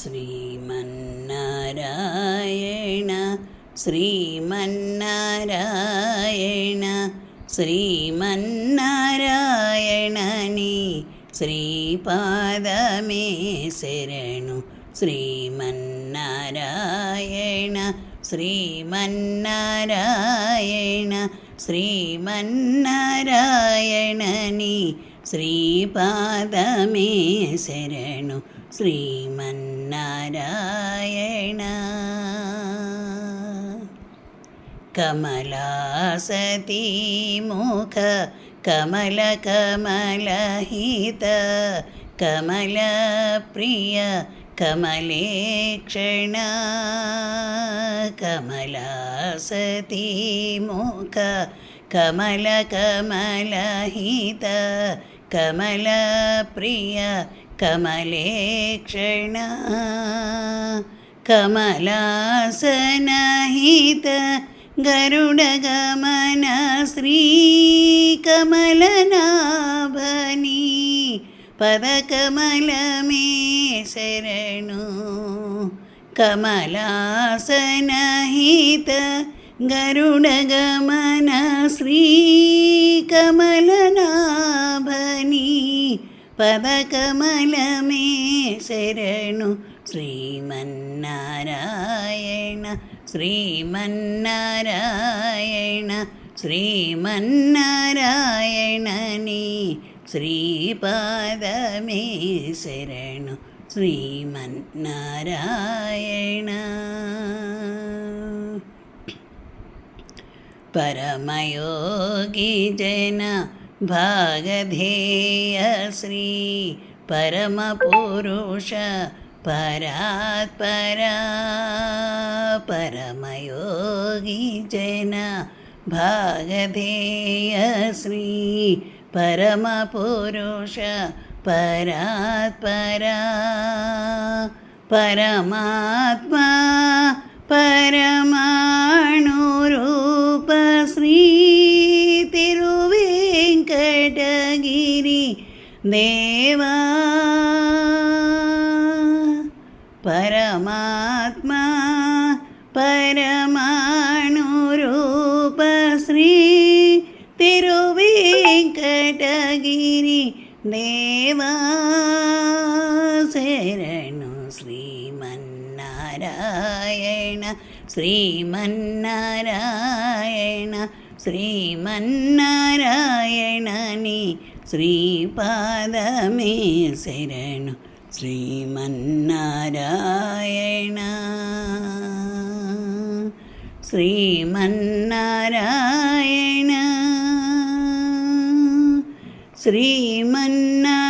ശ്രീമന്നാരായണ ശ്രീമന്നാരായണ ശ്രീമന്നാരായണനി ശ്രീപാദമേ ശരണു. ശ്രീമന്നാരായണ ശ്രീമന്നാരായണ ശ്രീമന്നാരായണനി ശ്രീപാദമേ ശരണു. ശ്രീമന്നാരായണ കമലാസതി മുഖ കമല കമലഹിത കമലപ്രിയ കമലേക്ഷണ. കമലാസതി മുഖ കമല കമലഹിത കമലപ്രിയ कमलेक्षण कमलासनहित गरुडगमन श्रीकमलनाभनी पदकमलमे शरणो कमलासनहित गरुडगमन श्रीकमलना പദകമലമേ ശരണു ശ്രീമന്നാരായണ ശ്രീമന്നാരായണ ശ്രീമന്നാരായണനീ ശ്രീപാദമേ ശരണു ശ്രീമന്നാരായണ. പരമയോഗി ജന भागधेयश्री परमपुरुष परात्परा परमयोगी जन भागधेयश्री परमपुरुष परात्परा परमात्मा परमाणु ദേവാ പരമാത്മാ പരമാണുരൂപശ്രീ തിരുവേങ്കടഗിരി ദേവാ ശ്രീമന്നാരായണ ശ്രീമന്നാരായണ ശ്രീമന്നാരായണനി ശ്രീപാദമേ ശരണു. ശ്രീമന്നാരായണ. ശ്രീമന്നാരായണ. ശ്രീമന്നാരായണ